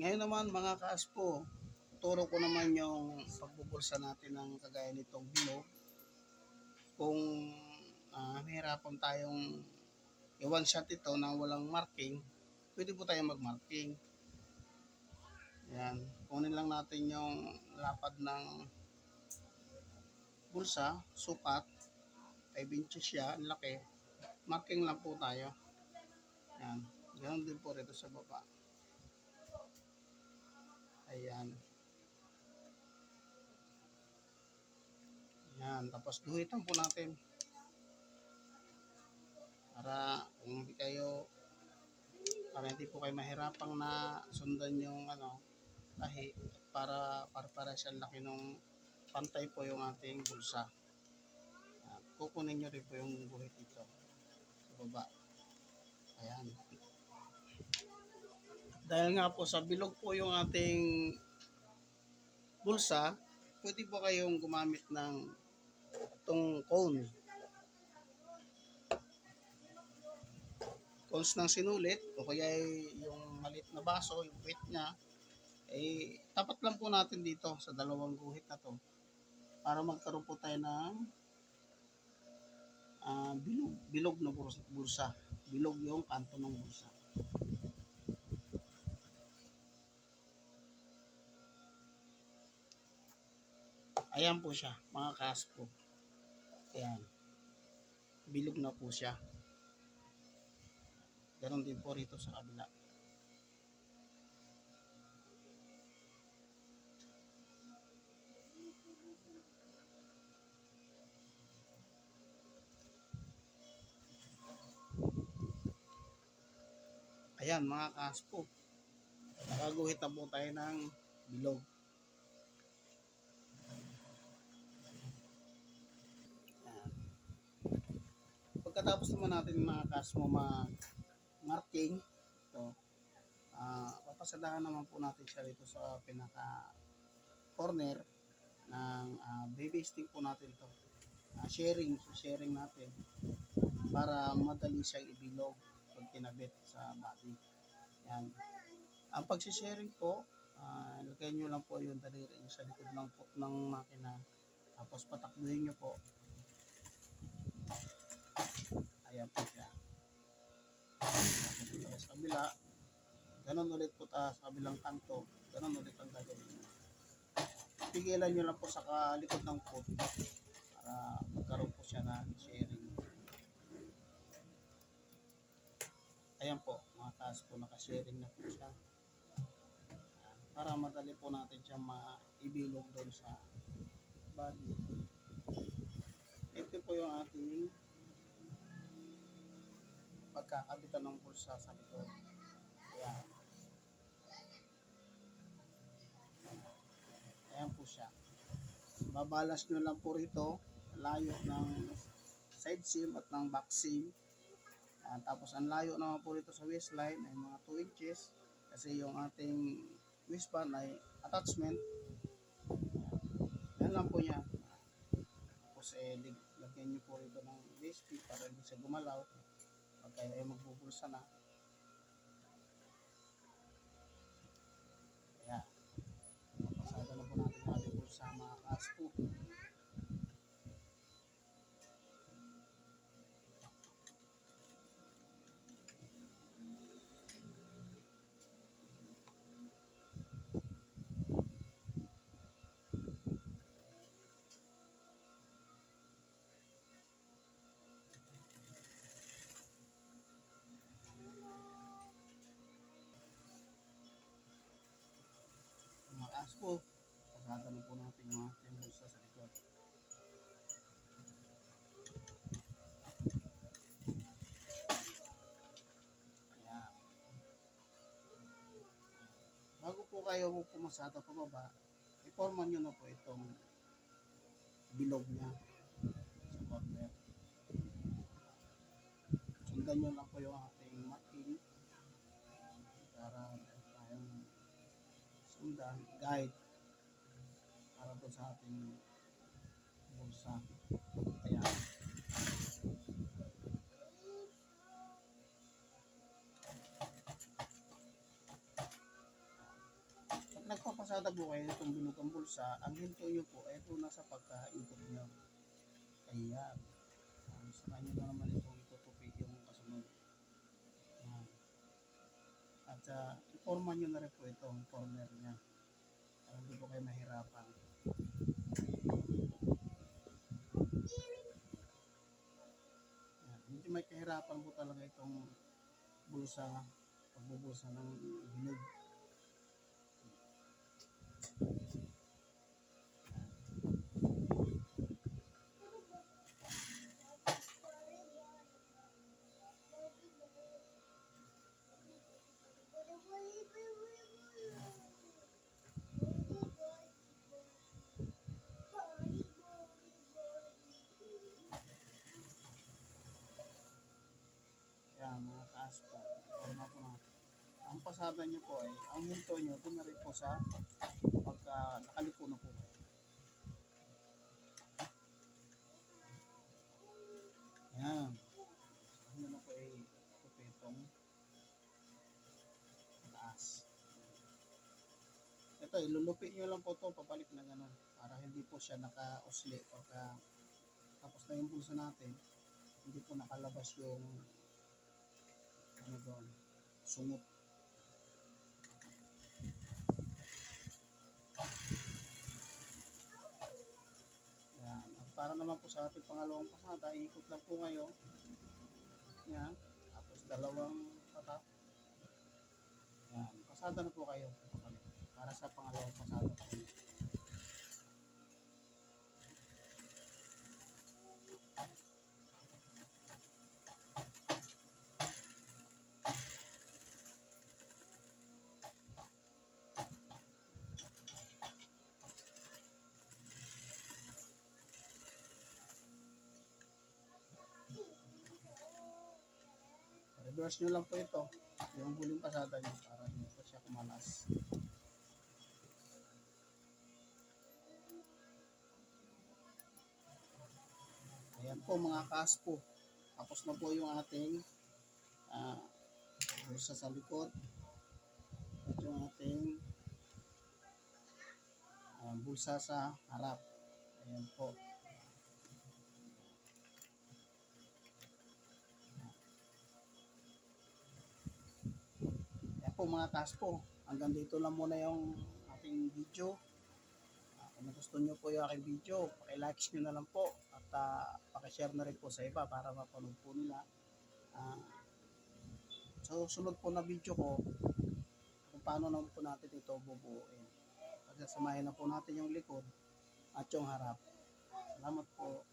Ngayon naman mga kaaspo, turo ko naman yung pagbubulsa natin ng kagaya nitong bilog. Kung uh, mahirapan tayong i-one shot ito na walang marking, pwede po tayong mag-marking. Yan. Kunin lang natin yung lapad ng bulsa, sukat. 5 inches siya, ang laki. Marking lang po tayo. Yan. Ganon din po rito sa baba. Ayan. Yan. Tapos guhitan po natin. Para kung hindi kayo para hindi po kayo mahirapang na sundan yung ano tahi para para para siya laki nung pantay po yung ating bulsa. Yan. Kukunin nyo rin po yung guhit dito sa baba. Ayan. Dahil nga po sa bilog po yung ating bulsa, pwede po kayong gumamit ng itong cone. Cones ng sinulit o kaya yung maliit na baso, yung weight niya, eh, tapat lang po natin dito sa dalawang guhit na to para magkaroon po tayo ng ah, bilog, bilog na burs- bursa. Bilog yung kanto ng bursa. Ayan po siya, mga kaspo. Ayan. Bilog na po siya. Ganon din po rito sa kabila. Ayan mga kaspo. Na po tayo ng bilog. Ayan. Pagkatapos naman natin mga kaspo ma-marking, ito, ah papasadahan naman po natin siya dito sa pinaka corner ng uh, baby stick po natin to. Ah, sharing, sharing natin para madali siyang ibilog pag kinabit sa body. Yan. Ang pagsisharing po, uh, lagay nyo lang po yung daliri sa likod ng, ng makina. Tapos patakbuhin nyo po. Ayan po siya. Tapos sa kabila. Ganon ulit po ta sa kabilang kanto. Ganon ulit ang gagawin nyo. Pigilan nyo lang po sa kalikod ng foot para magkaroon po siya ng sharing. Ayan po, mga taas po, nakasharing na po siya. Para madali po natin siya maibilog doon sa body. Ito po yung ating pagkakabitan ng bulsa sa likod. Ayan. Ayan po siya. Babalas nyo lang po rito, layo ng side seam at ng back seam. Ayan, tapos ang layo naman po dito sa waistline ay mga 2 inches kasi yung ating waistband ay attachment. Ayan. Yan lang po yan. Tapos eh, lagyan nyo po rito ng USB para hindi siya gumalaw pag kayo ay magbubulsa na. Po natin yung ating bulsa sa likod. Ayan. Bago po kayo pumasada pababa, iporman nyo na po itong bilog niya sa corner. Sundan nyo lang po yung ating marking para tayong sundan, guide ating bulsa. Ayan. nagpapasada po kayo itong binugang bulsa, ang hinto nyo po ay po nasa pagkaikot nyo. Ayan. Um, sa kanya na naman itong itutupi yung kasunod. Ayan. At uh, iporma nyo na rin po itong corner niya. Para hindi po kayo mahirapan. Ayan. Medyo may kahirapan po talaga itong bulsa, pagbubulsa ng binog. Kaya mga taas po. Ang pasada nyo po ay, ang hinto nyo, rin po sa pagka nakaliko na po. kayo. Yan. Ano na po ay kupitong taas. Ito, ilulupit nyo lang po to papalik na gano'n para hindi po siya naka-usli pagka tapos na yung pulsa natin hindi po nakalabas yung ano doon, sungot. Yan. At para naman po sa ating pangalawang pasada, ikot lang po ngayon. Yan. Tapos dalawang pata. Yan. Pasada na po kayo. Para sa pangalawang pasada po. Reverse nyo lang po ito. Yung huling pasada nyo para hindi po siya kumalas. Ayan po mga kaspo. Tapos na po yung ating ah, bulsa sa likod. At yung ating ah, bulsa sa harap. Ayan po. Po mga kaspo. Hanggang dito lang muna yung ating video. Ah, kung gusto nyo po yung aking video, pakilike nyo na lang po. At uh, pakishare na rin po sa iba para mapanood po nila. Ah, so sunod po na video ko kung paano naman po natin ito bubuuin. Pagsasamahin na po natin yung likod at yung harap. Salamat po.